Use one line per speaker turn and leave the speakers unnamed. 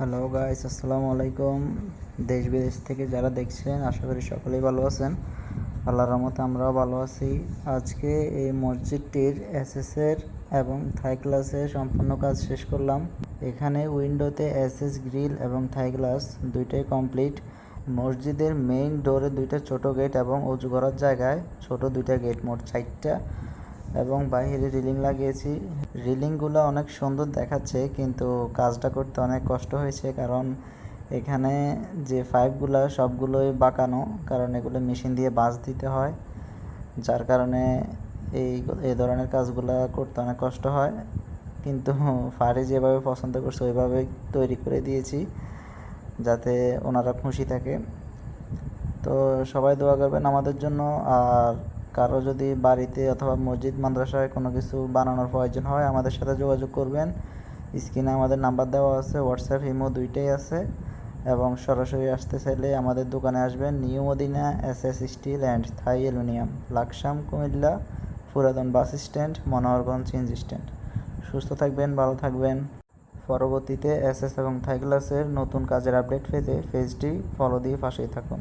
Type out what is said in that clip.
Hello guys আসসালামু আলাইকুম দেশ বিদেশ থেকে যারা দেখছেন আশা করি সকলেই ভালো আছেন আল্লাহর রহমতে আমরাও ভালো আছি আজকে এই মসজিদটির এসএসের এবং থাই ক্লাসের সম্পূর্ণ কাজ শেষ করলাম। এখানে উইন্ডোতে এসএস গ্রিল এবং থাই গ্লাস দুইটাই কমপ্লিট মসজিদের মেইন ডোরে দুইটা ছোট গেট এবং উঁচু করার জায়গায় ছোট দুইটা গেট মোট চারটা। এবং বাইরে রিলিং লাগিয়েছি। রিলিংগুলো অনেক সুন্দর দেখাচ্ছে, কিন্তু কাজটা করতে অনেক কষ্ট হয়েছে কারণ এখানে যে পাইপগুলো, সবগুলোই বাঁকানো, কারণ এগুলো মেশিন দিয়ে বাঁশ দিতে হয়, যার কারণে এই এই ধরনের কাজগুলো করতে অনেক কষ্ট হয়। কিন্তু ফারি যেভাবে পছন্দ করছে ওইভাবে তৈরি করে দিয়েছি, যাতে ওনারা খুশি থাকে। তো সবাই দোয়া করবেন আমাদের জন্য, আর কারও যদি বাড়িতে অথবা মসজিদ, মাদ্রাসায় কোনো কিছু বানানোর প্রয়োজন হয়, আমাদের সাথে যোগাযোগ করবেন। স্ক্রিনে আমাদের নাম্বার দেওয়া আছে হোয়াটসঅ্যাপ ইমো দুইটাই আছে। এবং সরাসরি আসতে চাইলে আমাদের দোকানে আসবেন, new Madina S S steel and Thai aluminium Laksam, Comilla, পুরাতন bus stand, Monohorganj change stand সুস্থ থাকবেন, ভালো থাকবেন। পরবর্তীতে এস এস এবং থাই গ্লাসের নতুন কাজের আপডেট পেতে পেজটি ফলো দিয়ে পাশেই থাকুন।